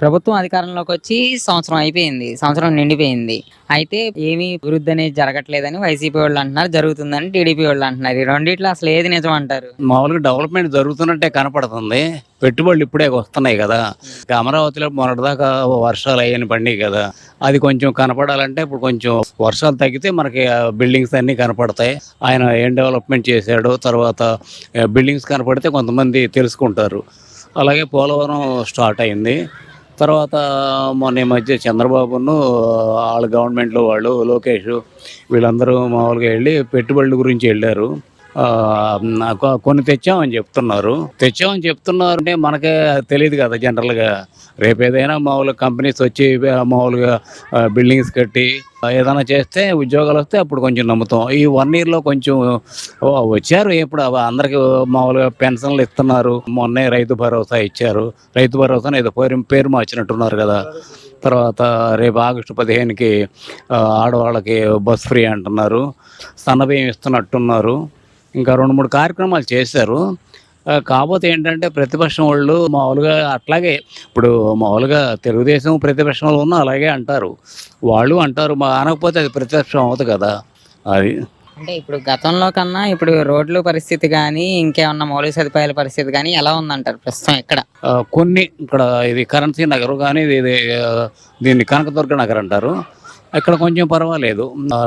ప్రభుత్వం అధికారంలోకి వచ్చి సంవత్సరం అయిపోయింది. సంవత్సరం నిండిపోయింది. అయితే ఏమీ అభివృద్ధి అనేది జరగట్లేదని వైసీపీ వాళ్ళు అంటున్నారు జరుగుతుందని టీడీపీ వాళ్ళు అంటున్నారు. ఈ రెండిట్లో అసలు ఏది నిజం అంటారు? మామూలుగా డెవలప్మెంట్ జరుగుతున్నట్టే కనపడుతుంది. పెట్టుబడులు ఇప్పుడే వస్తున్నాయి కదా. అమరావతిలో మొన్నటిదాకా వర్షాలు అయ్యని పండియి కదా. అది కొంచెం కనపడాలంటే ఇప్పుడు కొంచెం వర్షాలు తగ్గితే మనకి బిల్డింగ్స్ అన్నీ కనపడతాయి. ఆయన ఏం డెవలప్మెంట్ చేశాడు తర్వాత బిల్డింగ్స్ కనపడితే కొంతమంది తెలుసుకుంటారు. అలాగే పోలవరం స్టార్ట్ అయింది. తర్వాత మొన్న ఈ మధ్య చంద్రబాబును వాళ్ళ గవర్నమెంట్లో వాళ్ళు లోకేష్ వీళ్ళందరూ మామూలుగా వెళ్ళి పెట్టుబడుల గురించి వెళ్ళారు. కొన్ని తెచ్చామని చెప్తున్నారు. తెచ్చామని చెప్తున్నారు అంటే మనకే తెలియదు కదా జనరల్గా. రేపు ఏదైనా మామూలుగా కంపెనీస్ వచ్చి మామూలుగా బిల్డింగ్స్ కట్టి ఏదైనా చేస్తే ఉద్యోగాలు వస్తే అప్పుడు కొంచెం నమ్ముతాం. ఈ వన్ ఇయర్లో కొంచెం వచ్చారు ఇప్పుడు అందరికి మామూలుగా పెన్షన్లు ఇస్తున్నారు. మొన్నే రైతు భరోసా ఇచ్చారు. రైతు భరోసా ఏదో పేరు పేరు మార్చినట్టున్నారు కదా. తర్వాత రేపు ఆగస్టు పదిహేనుకి ఆడవాళ్ళకి బస్ ఫ్రీ అంటున్నారు. సన్నబియ్యం ఇస్తున్నట్టున్నారు. ఇంకా రెండు మూడు కార్యక్రమాలు చేశారు. కాకపోతే ఏంటంటే ప్రతిపక్షం వాళ్ళు మామూలుగా అట్లాగే ఇప్పుడు మామూలుగా తెలుగుదేశం ప్రతిపక్షం వాళ్ళు ఉన్న అలాగే అంటారు. వాళ్ళు అంటారు మా అనకపోతే అది ప్రతిపక్షం అవుతుంది కదా. అది అంటే ఇప్పుడు గతంలో కన్నా ఇప్పుడు రోడ్లు పరిస్థితి కానీ ఇంకేమన్నా మౌలిక సదుపాయాల పరిస్థితి కానీ ఎలా ఉందంటారు ప్రస్తుతం ఇక్కడ కొన్ని ఇక్కడ ఇది కరెన్సీ నగర్ కానీ ఇది దీన్ని కనకదుర్గ నగర్ అంటారు. ఇక్కడ కొంచెం పర్వాలేదు.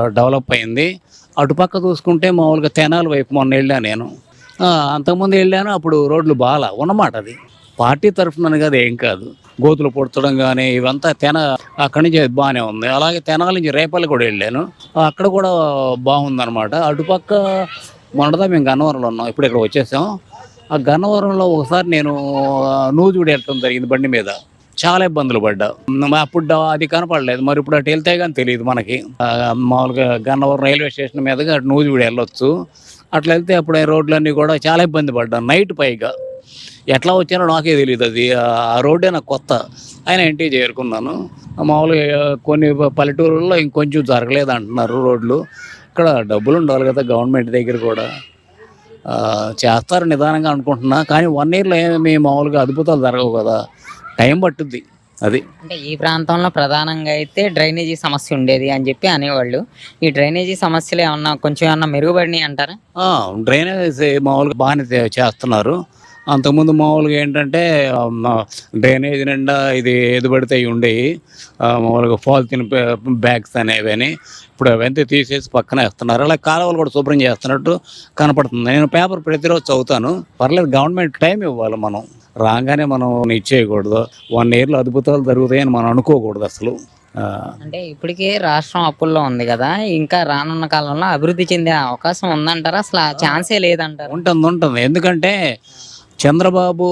డెవలప్ అయింది. అటుపక్క చూసుకుంటే మామూలుగా తెనాల వైపు మొన్న వెళ్ళాను నేను. అంతకుముందు వెళ్ళాను అప్పుడు రోడ్లు బాగా ఉన్నమాట అది. పార్టీ తరఫున కదా ఏం కాదు. గోతులు పొడతడం కానీ ఇవంతా తెన అక్కడి నుంచి బాగానే ఉంది. అలాగే తెనాల నుంచి రేపల్లి కూడా వెళ్ళాను. అక్కడ కూడా బాగుందన్నమాట. అటుపక్క మొన్నదా మేము గన్నవరంలో ఉన్నాం. ఇప్పుడు ఇక్కడ వచ్చేసాం. ఆ గన్నవరంలో ఒకసారి నేను ఆ, వెళ్ళటం జరిగింది బండి మీద. చాలా ఇబ్బందులు పడ్డా. అప్పుడు అది కనపడలేదు. మరి ఇప్పుడు అటు వెళ్తే కానీ తెలియదు మనకి. మామూలుగా గన్నవరం రైల్వే స్టేషన్ మీదుగా అటు నూజివీడు వెళ్ళొచ్చు. అట్లా వెళ్తే అప్పుడు రోడ్లన్నీ కూడా చాలా ఇబ్బంది పడ్డా. నైట్ పైగా. ఎట్లా వచ్చానో నాకే తెలియదు అది. ఆ- రోడ్డే నాకు కొత్త. ఆయన ఇంటికి చేరుకున్నాను. మామూలుగా కొన్ని పల్లెటూరుల్లో ఇంకొంచెం జరగలేదు అంటున్నారు రోడ్లు. ఇక్కడ డబ్బులు ఉండాలి కదా గవర్నమెంట్ దగ్గర కూడా. చేస్తారు నిదానంగా అనుకుంటున్నా. కానీ వన్ ఇయర్లో ఏమి మామూలుగా అద్భుతాలు జరగవు కదా. టైం పట్టుద్ది. అది. అంటే ఈ ప్రాంతంలో ప్రధానంగా అయితే డ్రైనేజీ సమస్య ఉండేది అని చెప్పి అనేవాళ్ళు. ఈ డ్రైనేజీ సమస్యలు ఏమన్నా కొంచెం ఏమన్నా మెరుగుపడినాయి అంటారా? డ్రైనేజ్ మామూలుగా బాగానే చేస్తున్నారు. అంతకుముందు మామూలుగా ఏంటంటే డ్రైనేజ్ నిండా ఇది ఏది పడితే అవి ఉండేవి మామూలుగా పాలిథిన్ బ్యాగ్స్ అనేవి అని ఇప్పుడు అవంతా తీసేసి పక్కన వేస్తున్నారు. అలా కాలువలు కూడా శుభ్రం చేస్తున్నట్టు కనపడుతుంది. నేను పేపర్ ప్రతిరోజు చదువుతాను. పర్లేదు గవర్నమెంట్ టైం ఇవ్వాలి మనం. రాగానే మనం ఇచ్చేయకూడదు వన్ ఇయర్లో అద్భుతాలు జరుగుతాయని మనం అనుకోకూడదు అసలు. అంటే ఇప్పటికే రాష్ట్రం అప్పుల్లో ఉంది కదా ఇంకా రానున్న కాలంలో అభివృద్ధి చెందే అవకాశం ఉందంటారా? అసలు ఆ ఛాన్సే లేదంటారు? ఉంటుంది ఉంటుంది. ఎందుకంటే చంద్రబాబు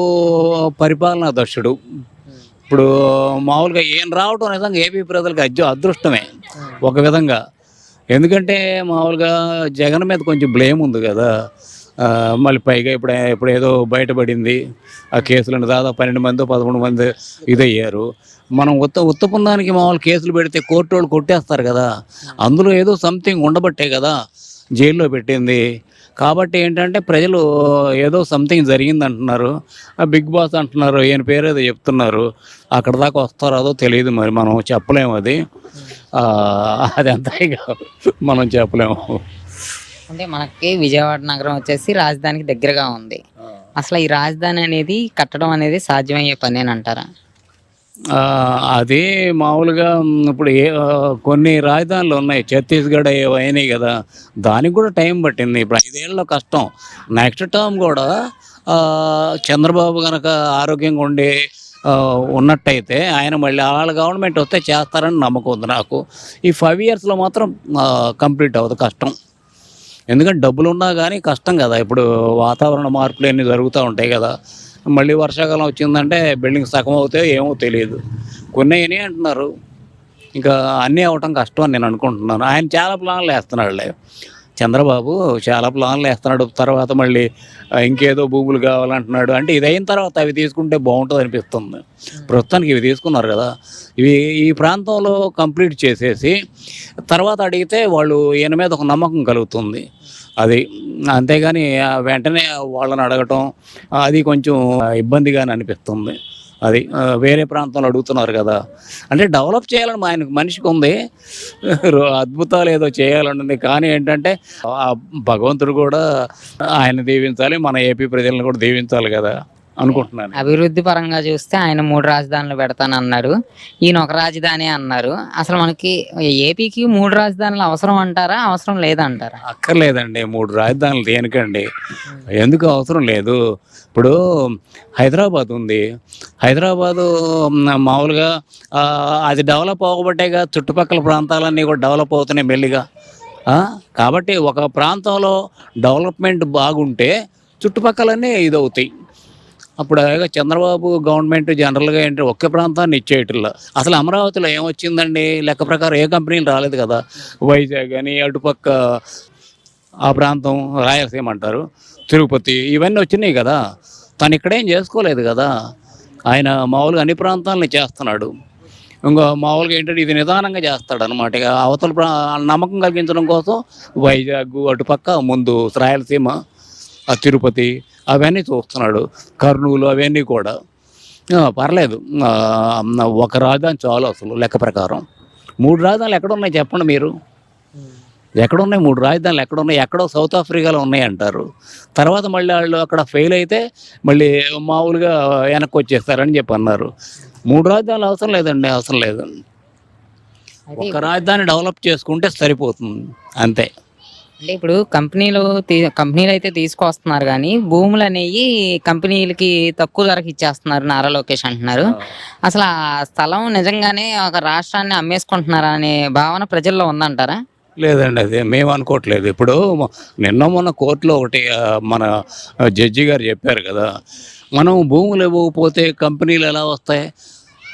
పరిపాలనా దక్షుడు. ఇప్పుడు మామూలుగా ఏం రావటం నిజంగా ఏపీ ప్రజలకు అజ్జు అదృష్టమే ఒక విధంగా. ఎందుకంటే మామూలుగా జగన్ మీద కొంచెం బ్లేమ్ ఉంది కదా. మళ్ళీ పైగా ఇప్పుడు ఇప్పుడు ఏదో బయటపడింది. ఆ కేసులను దాదాపు పన్నెండు మంది పదకొండు మంది ఇదయ్యారు. మనం ఉత్త ఉత్తపందానికి మామూలు కేసులు పెడితే కోర్టు వాళ్ళు కొట్టేస్తారు కదా. అందులో ఏదో సంథింగ్ ఉండబట్టే కదా జైల్లో పెట్టింది. కాబట్టి ఏంటంటే ప్రజలు ఏదో సంథింగ్ జరిగింది అంటున్నారు ఆ బిగ్ బాస్ అంటున్నారు ఈయన పేరు ఏదో చెప్తున్నారు. అక్కడ దాకా వస్తారో అదో తెలియదు మరి మనం చెప్పలేము అది. అది అంతా ఇక మనం చెప్పలేము. అంటే మనకి విజయవాడ నగరం వచ్చేసి రాజధానికి దగ్గరగా ఉంది. అసలు ఈ రాజధాని అనేది కట్టడం అనేది సాధ్యమయ్యే పనేనంటారా ఆ, అది మామూలుగా ఇప్పుడు ఏ కొన్ని రాజధానులు ఉన్నాయి. ఛత్తీస్గఢ్ అయినాయి కదా. దానికి కూడా టైం పట్టింది. ఇప్పుడు ఐదేళ్ళలో కష్టం. నెక్స్ట్ టర్మ్ కూడా చంద్రబాబు కనుక ఆరోగ్యంగా ఉండి ఉన్నట్టయితే ఆయన మళ్ళీ వాళ్ళ గవర్నమెంట్ వస్తే చేస్తారని నమ్మకం ఉంది నాకు. ఈ ఫైవ్ ఇయర్స్లో మాత్రం కంప్లీట్ అవ్వదు కష్టం. ఎందుకంటే డబ్బులు ఉన్నా కానీ కష్టం కదా. ఇప్పుడు వాతావరణ మార్పులు అన్నీ జరుగుతూ ఉంటాయి కదా. మళ్ళీ వర్షాకాలం వచ్చిందంటే బిల్డింగ్ సగం అవుతాయో ఏమో తెలియదు. కొన్ని అయినాయి అంటున్నారు. ఇంకా అన్నీ అవ్వటం కష్టం అని నేను అనుకుంటున్నాను. ఆయన చాలా ప్లాన్లు వేస్తున్నాడులే. చంద్రబాబు చాలా ప్లాన్లు వేస్తున్నాడు. తర్వాత మళ్ళీ ఇంకేదో భూములు కావాలంటున్నాడు. అంటే ఇది అయిన తర్వాత అవి తీసుకుంటే బాగుంటుంది అనిపిస్తుంది. ప్రస్తుతానికి ఇవి తీసుకున్నారు కదా. ఇవి ఈ ప్రాంతంలో కంప్లీట్ చేసేసి తర్వాత అడిగితే వాళ్ళు ఈయన మీద ఒక నమ్మకం కలుగుతుంది. అది అంతేగాని వెంటనే వాళ్ళని అడగటం అది కొంచెం ఇబ్బందిగానే అనిపిస్తుంది. అది వేరే ప్రాంతంలో అడుగుతున్నారు కదా. అంటే డెవలప్ చేయాలని మా ఆయనకు మనిషికి ఉంది. రో- అద్భుతాలు ఏదో చేయాలని ఉంది కానీ ఏంటంటే భగవంతుడు కూడా ఆయన దీవించాలి మన ఏపీ ప్రజలను కూడా దీవించాలి కదా. అనుకుంటున్నాను. అభివృద్ధి పరంగా చూస్తే ఆయన మూడు రాజధానులు పెడతానన్నారు ఈయన ఒక రాజధాని అన్నారు. అసలు మనకి ఏపీకి మూడు రాజధానులు అవసరం అంటారా? అవసరం లేదంటారా? అక్కర్లేదండి. మూడు రాజధానులు దేనికండి? ఎందుకు అవసరం లేదు? ఇప్పుడు హైదరాబాద్ ఉంది. హైదరాబాదు మామూలుగా అది డెవలప్ అవ్వబట్టేగా చుట్టుపక్కల ప్రాంతాలన్నీ కూడా డెవలప్ అవుతున్నాయి మెల్లిగా. ఆ, కాబట్టి ఒక ప్రాంతంలో డెవలప్మెంట్ బాగుంటే చుట్టుపక్కలన్నీ ఇదవుతాయి. అప్పుడు అలాగే చంద్రబాబు గవర్నమెంట్ జనరల్గా ఏంటి ఒకే ప్రాంతాన్ని ఇచ్చేయట్లా అసలు అమరావతిలో ఏమొచ్చిందండి? లెక్క ప్రకారం ఏ కంపెనీలు రాలేదు కదా. వైజాగ్ అని అటుపక్క ఆ ప్రాంతం రాయలసీమ అంటారు తిరుపతి ఇవన్నీ వచ్చినాయి కదా. తను ఇక్కడేం చేసుకోలేదు కదా. ఆయన మామూలుగా అన్ని ప్రాంతాలని చేస్తున్నాడు. ఇంకా మామూలుగా ఏంటంటే ఇది నిదానంగా చేస్తాడు అనమాట ఇక అవతల ప్రా నమ్మకం కలిగించడం కోసం వైజాగ్ అటుపక్క ముందు రాయలసీమ ఆ తిరుపతి అవన్నీ చూస్తున్నాడు. కర్నూలు అవన్నీ కూడా. పర్లేదు. ఒక రాజధాని చాలు అసలు లెక్క ప్రకారం. మూడు రాజధానులు ఎక్కడ ఉన్నాయి చెప్పండి మీరు? ఎక్కడ ఉన్నాయి మూడు రాజధానులు ఎక్కడ ఉన్నాయి ఎక్కడో సౌత్ ఆఫ్రికాలో ఉన్నాయి అంటారు తర్వాత మళ్ళీ వాళ్ళు అక్కడ ఫెయిల్ అయితే మళ్ళీ మామూలుగా వెనక్కి వచ్చేస్తారని చెప్పి అన్నారు. మూడు రాజధానులు అవసరం లేదండి అవసరం లేదు. అయితే ఒక రాజధాని డెవలప్ చేసుకుంటే సరిపోతుంది. అంతే. అంటే ఇప్పుడు కంపెనీలు కంపెనీలు అయితే తీసుకొస్తున్నారు కానీ భూములు అనేవి కంపెనీలకి తక్కువ ధరకి ఇచ్చేస్తున్నారు నారా లోకేష్ అంటున్నారు. అసలు ఆ స్థలం నిజంగానే ఒక రాష్ట్రాన్ని అమ్మేసుకుంటున్నారా అనే భావన ప్రజల్లో ఉందంటారా? లేదండి అదే మేము అనుకోవట్లేదు. ఇప్పుడు నిన్న మొన్న కోర్టులో ఒకటి మన జడ్జి గారు చెప్పారు కదా మనం భూములు ఇవ్వకపోతే కంపెనీలు ఎలా వస్తాయి?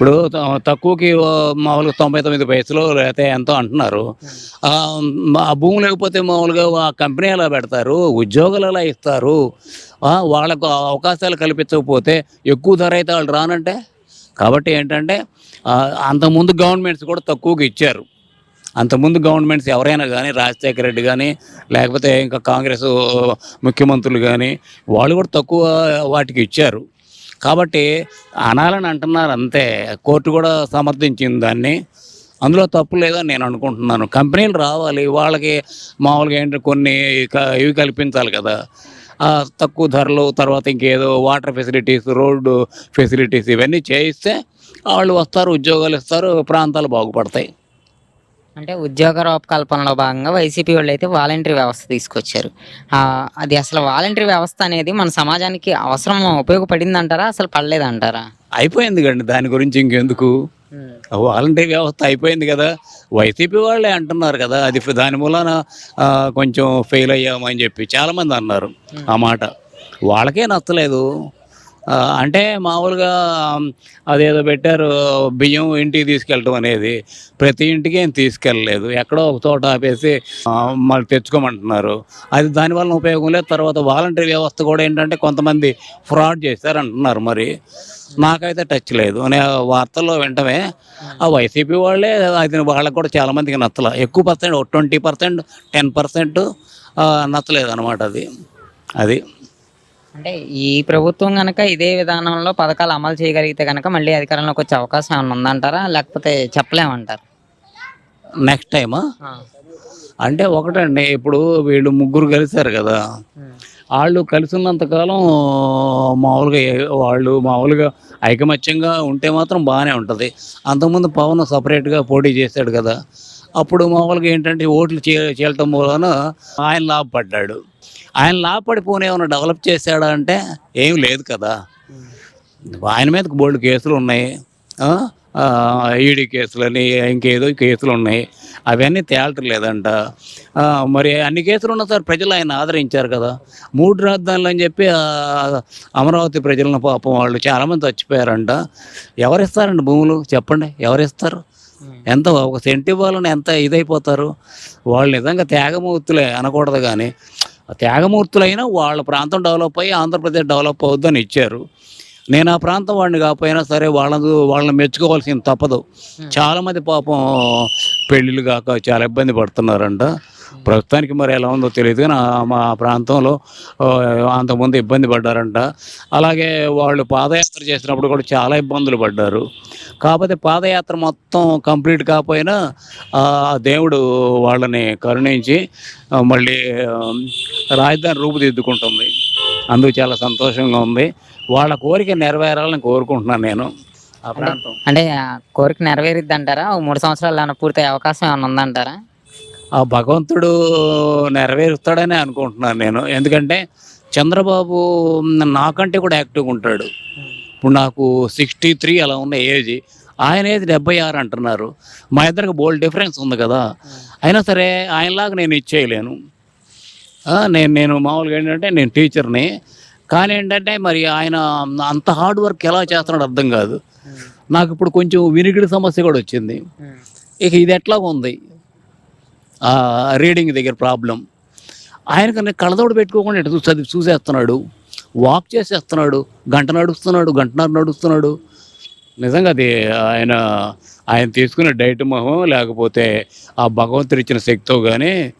ఇప్పుడు తక్కువకి మామూలుగా తొంభై తొమ్మిది పైసలు లేకపోతే ఎంతో అంటున్నారు. ఆ, మ- ఆ భూములు ఇవ్వకపోతే మామూలుగా ఆ కంపెనీ ఎలా పెడతారు? ఉద్యోగాలు ఎలా ఇస్తారు? వాళ్ళకు అవకాశాలు కల్పించకపోతే ఎక్కువ ధర అయితే వాళ్ళు రానంటే? కాబట్టి ఏంటంటే అంతకుముందు గవర్నమెంట్స్ కూడా తక్కువకి ఇచ్చారు. అంతకుముందు గవర్నమెంట్స్ ఎవరైనా కానీ రాజశేఖర రెడ్డి కానీ లేకపోతే ఇంకా కాంగ్రెస్ ముఖ్యమంత్రులు కానీ వాళ్ళు కూడా తక్కువ వాటికి ఇచ్చారు. కాబట్టి అనాలని అంటున్నారు అంతే. కోర్టు కూడా సమర్థించింది దాన్ని. అందులో తప్పు లేదని నేను అనుకుంటున్నాను. కంపెనీలు రావాలి. వాళ్ళకి మామూలుగా ఏంటంటే కొన్ని క- ఇవి కల్పించాలి కదా. తక్కువ ధరలు తర్వాత ఇంకేదో వాటర్ ఫెసిలిటీస్ రోడ్డు ఫెసిలిటీస్ ఇవన్నీ చేయిస్తే వాళ్ళు వస్తారు ఉద్యోగాలు ఇస్తారు ప్రాంతాలు బాగుపడతాయి. అంటే ఉద్యోగ రూపకల్పనలో భాగంగా వైసీపీ వాళ్ళు అయితే వాలంటరీ వ్యవస్థ తీసుకొచ్చారు. ఆ, అది అసలు వాలంటరీ వ్యవస్థ అనేది మన సమాజానికి అవసరం ఉపయోగపడింది అంటారా అసలు పడలేదంటారా? అయిపోయింది కండి దాని గురించి ఇంకెందుకు? వాలంటరీ వ్యవస్థ అయిపోయింది కదా. వైసీపీ వాళ్ళే అంటున్నారు కదా అది దాని మూలన కొంచెం ఫెయిల్ అయ్యామని చెప్పి చాలామంది అన్నారు. ఆ మాట. వాళ్ళకే నచ్చలేదు. అంటే మామూలుగా అదేదో పెట్టారు బియ్యం ఇంటికి తీసుకెళ్ళటం అనేది. ప్రతి ఇంటికి ఏం తీసుకెళ్ళలేదు. ఎక్కడో ఒక చోట ఆపేసి మళ్ళీ తెచ్చుకోమంటున్నారు. అది దానివల్ల ఉపయోగం లేదు. తర్వాత వాలంటరీ వ్యవస్థ కూడా ఏంటంటే కొంతమంది ఫ్రాడ్ చేశారంటున్నారు మరి. నాకైతే టచ్ లేదు. నేను వార్తల్లో వింటమే. ఆ వైసీపీ వాళ్ళే అది వాళ్ళకి కూడా చాలామందికి నచ్చల. ఎక్కువ percent twenty percent ten percent నచ్చలేదు అనమాట అది. అది. అంటే ఈ ప్రభుత్వం కనుక ఇదే విధానంలో పథకాలు అమలు చేయగలిగితే కనుక మళ్ళీ అధికారంలోకి వచ్చే అవకాశం ఏమైనా ఉందంటారా? లేకపోతే చెప్పలేమంటారు? నెక్స్ట్ టైమా అంటే ఒకటండి ఇప్పుడు వీళ్ళు ముగ్గురు కలిశారు కదా. వాళ్ళు కలిసి ఉన్నంతకాలం మామూలుగా వాళ్ళు మామూలుగా ఐకమత్యంగా ఉంటే మాత్రం బాగానే ఉంటుంది. అంతకుముందు పవన్ సపరేట్గా పోటీ చేశాడు కదా. అప్పుడు మామూలుగా ఏంటంటే ఓట్లు చే చేయటం మూలన ఆయన లాభపడ్డాడు. ఆయన లాభపడి పోనీ ఏమైనా డెవలప్ చేశాడా అంటే ఏం లేదు కదా. ఆయన మీద బోల్డ్ కేసులు ఉన్నాయి. ఈడీ కేసులని ఇంకేదో కేసులు ఉన్నాయి. అవన్నీ తేలటం లేదంట. మరి అన్ని కేసులు ఉన్నా సార్ ప్రజలు ఆయన ఆదరించారు కదా. మూడు రాజధానులు అని చెప్పి అమరావతి ప్రజలను పాపం వాళ్ళు చాలామంది చచ్చిపోయారంట. ఎవరిస్తారండి భూములు? చెప్పండి. ఎవరిస్తారు? ఎంత ఒక సెంట్ ఇవ్వాలని ఎంత ఇదైపోతారు? వాళ్ళు నిజంగా త్యాగమూర్తులే అనకూడదు కానీ. త్యాగమూర్తులైనా వాళ్ళ ప్రాంతం డెవలప్ అయ్యి ఆంధ్రప్రదేశ్ డెవలప్ అవుద్దని ఇచ్చారు. నేను ఆ ప్రాంతం వాడిని కాకపోయినా సరే వాళ్ళను వాళ్ళని మెచ్చుకోవాల్సింది తప్పదు. చాలామంది పాపం పెళ్ళిళ్ళు కాక చాలా ఇబ్బంది పడుతున్నారంట. ప్రస్తుతానికి మరి ఎలా ఉందో తెలియదు కానీ మా ప్రాంతంలో అంతకుముందు ఇబ్బంది పడ్డారంట. అలాగే వాళ్ళు పాదయాత్ర చేసినప్పుడు కూడా చాలా ఇబ్బందులు పడ్డారు. కాకపోతే పాదయాత్ర మొత్తం కంప్లీట్ కాకపోయినా ఆ దేవుడు వాళ్ళని కరుణించి మళ్ళీ రాజధాని రూపుదిద్దుకుంటుంది. అందుకు చాలా సంతోషంగా ఉంది. వాళ్ళ కోరిక నెరవేరాలని కోరుకుంటున్నాను నేను ఆ ప్రాంతం. అంటే కోరిక నెరవేరిద్ది అంటారా మూడు సంవత్సరాలు పూర్తయ్యే అవకాశం ఏమైనా ఉందంటారా? ఆ భగవంతుడు నెరవేరుస్తాడని అనుకుంటున్నాను నేను. ఎందుకంటే చంద్రబాబు నాకంటే కూడా యాక్టివ్గా ఉంటాడు. ఇప్పుడు నాకు సిక్స్టీ త్రీ అలా ఉన్న ఏజ్ ఆయన ఏజ్ డెబ్బై ఆరు అంటున్నారు. మా ఇద్దరికి బోల్డ్ డిఫరెన్స్ ఉంది కదా. అయినా సరే ఆయనలాగా నేను ఇచ్చేయలేను నేను నేను మామూలుగా ఏంటంటే నేను టీచర్ని. కానీ ఏంటంటే మరి ఆయన అంత హార్డ్ వర్క్ ఎలా చేస్తున్నాడు అర్థం కాదు. నాకు ఇప్పుడు కొంచెం వినికిడి సమస్య కూడా వచ్చింది. ఇక ఇది ఎట్లా ఉంది. ఆ రీడింగ్ దగ్గర ప్రాబ్లం ఆయనకన్నా కళ్ళదోడు పెట్టుకోకుండా ఇటు చదివి చూసేస్తున్నాడు. వాక్ చేసేస్తున్నాడు. గంట నడుస్తున్నాడు. గంటన్నర నడుస్తున్నాడు. నిజంగా అది ఆయన ఆయన తీసుకునే డైట్ మొహం లేకపోతే ఆ భగవంతుడు ఇచ్చిన శక్తితో కానీ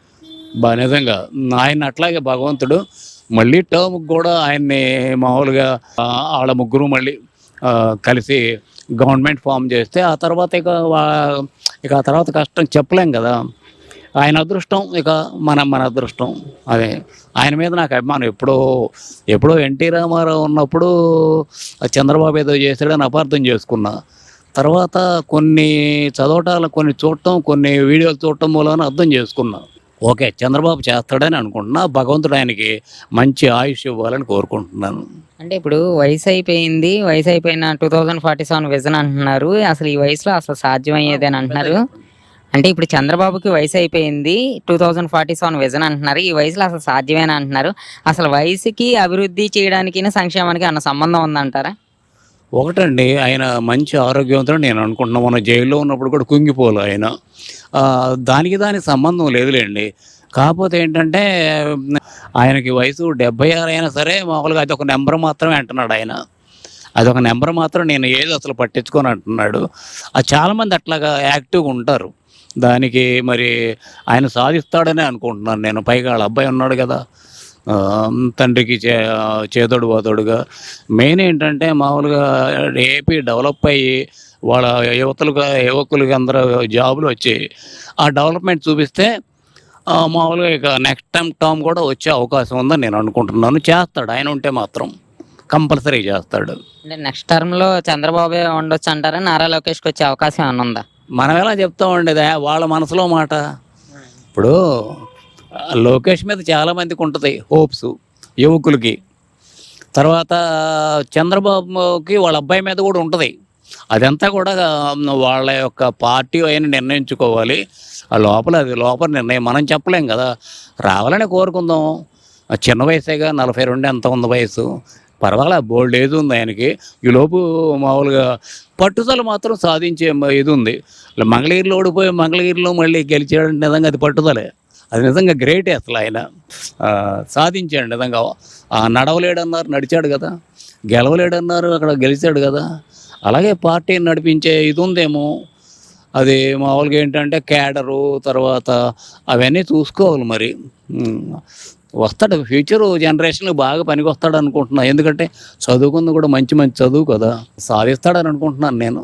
బా నిజంగా ఆయన అట్లాగే భగవంతుడు. మళ్ళీ టర్మ్ కూడా ఆయన్ని మామూలుగా వాళ్ళ ముగ్గురు మళ్ళీ కలిసి గవర్నమెంట్ ఫామ్ చేస్తే ఆ తర్వాత ఇక వా- ఇక ఆ తర్వాత కష్టం చెప్పలేం కదా. ఆయన అదృష్టం ఇక మన మన అదృష్టం. అదే ఆయన మీద నాకు అభిమానం. ఎప్పుడో ఎప్పుడో ఎన్టీ రామారావు ఉన్నప్పుడు చంద్రబాబు ఏదో చేశాడని అపార్థం చేసుకున్నా. తర్వాత కొన్ని చదవటాలు కొన్ని చూడటం కొన్ని వీడియోలు చూడటం మూలన అర్థం చేసుకున్నా. ఓకే చంద్రబాబు చేస్తాడని అనుకుంటున్నా. భగవంతుడు ఆయనకి మంచి ఆయుష్ ఇవ్వాలని కోరుకుంటున్నాను. అంటే ఇప్పుడు వయసు అయిపోయింది. వయసు అయిపోయిన two thousand forty seven vision అంటున్నారు. అసలు ఈ వయసులో అసలు సాధ్యమయ్యేదని అంటున్నారు. అంటే ఇప్పుడు చంద్రబాబుకి వయసు అయిపోయింది two thousand forty seven vision అంటున్నారు. ఈ వయసులో అసలు సాధ్యమేనా అంటున్నారు? అసలు వయసుకి అభివృద్ధి చేయడానికి సంక్షేమానికి అన్న సంబంధం ఉందంటారా? ఒకటండి ఆయన మంచి ఆరోగ్యవంతుడు నేను అనుకుంటున్నాను. మన జైల్లో ఉన్నప్పుడు కూడా కుంగిపోలు ఆయన. దానికి దానికి సంబంధం లేదులేండి. కాకపోతే ఏంటంటే ఆయనకి వయసు డెబ్బై ఆరు అయినా సరే మామూలుగా అది ఒక నెంబర్ మాత్రమే అంటున్నాడు ఆయన. అదొక నెంబర్ మాత్రం నేను ఏది అసలు పట్టించుకొని అంటున్నాడు. అది చాలామంది అట్లాగా యాక్టివ్గా ఉంటారు. దానికి మరి ఆయన సాధిస్తాడనే అనుకుంటున్నాను నేను. పైగా వాళ్ళ అబ్బాయి ఉన్నాడు కదా. తండ్రికి చే చేదోడు వాదోడుగా మెయిన్ ఏంటంటే మామూలుగా ఏపీ డెవలప్ అయ్యి వాళ్ళ యువతలుగా యువకులకి అందరూ జాబులు వచ్చి ఆ డెవలప్మెంట్ చూపిస్తే మామూలుగా ఇక నెక్స్ట్ టైం టర్మ్ కూడా వచ్చే అవకాశం ఉందని నేను అనుకుంటున్నాను. చేస్తాడు. ఆయన ఉంటే మాత్రం కంపల్సరీ చేస్తాడు. అంటే నెక్స్ట్ టర్మ్లో చంద్రబాబు ఉండొచ్చు అంటారా? నారా లోకేష్కి వచ్చే అవకాశం ఏమైనా ఉందా? మనం ఎలా చెప్తామండి వాళ్ళ మనసులో మాట. ఇప్పుడు లోకేష్ మీద చాలా మందికి ఉంటుంది హోప్స్ యువకులకి తర్వాత చంద్రబాబుకి వాళ్ళ అబ్బాయి మీద కూడా ఉంటుంది. అదంతా కూడా వాళ్ళ యొక్క పార్టీ అయిన నిర్ణయించుకోవాలి. ఆ లోపల అది లోపల నిర్ణయం మనం చెప్పలేం కదా. రావాలని కోరుకుందాం. ఆ చిన్న వయసేగా నలభై రెండు ఎంత ఉంది వయసు? పర్వాలే బోల్డ్ ఏది ఉంది ఆయనకి. ఈ లోపు మామూలుగా పట్టుదల మాత్రం సాధించే ఇది ఉంది. మంగళగిరిలో ఓడిపోయి మంగళగిరిలో మళ్ళీ గెలిచాడంటే నిజంగా అది పట్టుదలే. అది నిజంగా గ్రేటే అసలు ఆయన. సాధించాడు నిజంగా. నడవలేడన్నారు నడిచాడు కదా. గెలవలేడన్నారు అక్కడ గెలిచాడు కదా. అలాగే పార్టీని నడిపించే ఇది ఉందేమో. అది మామూలుగా ఏంటంటే క్యాడరు తర్వాత అవన్నీ చూసుకోవాలి మరి. వస్తాడు. ఫ్యూచర్ జనరేషన్లో బాగా పనికి వస్తాడు అనుకుంటున్నా ఎందుకంటే చదువుకుంది కూడా మంచి మంచి చదువు కదా. సాధిస్తాడని అనుకుంటున్నాను నేను.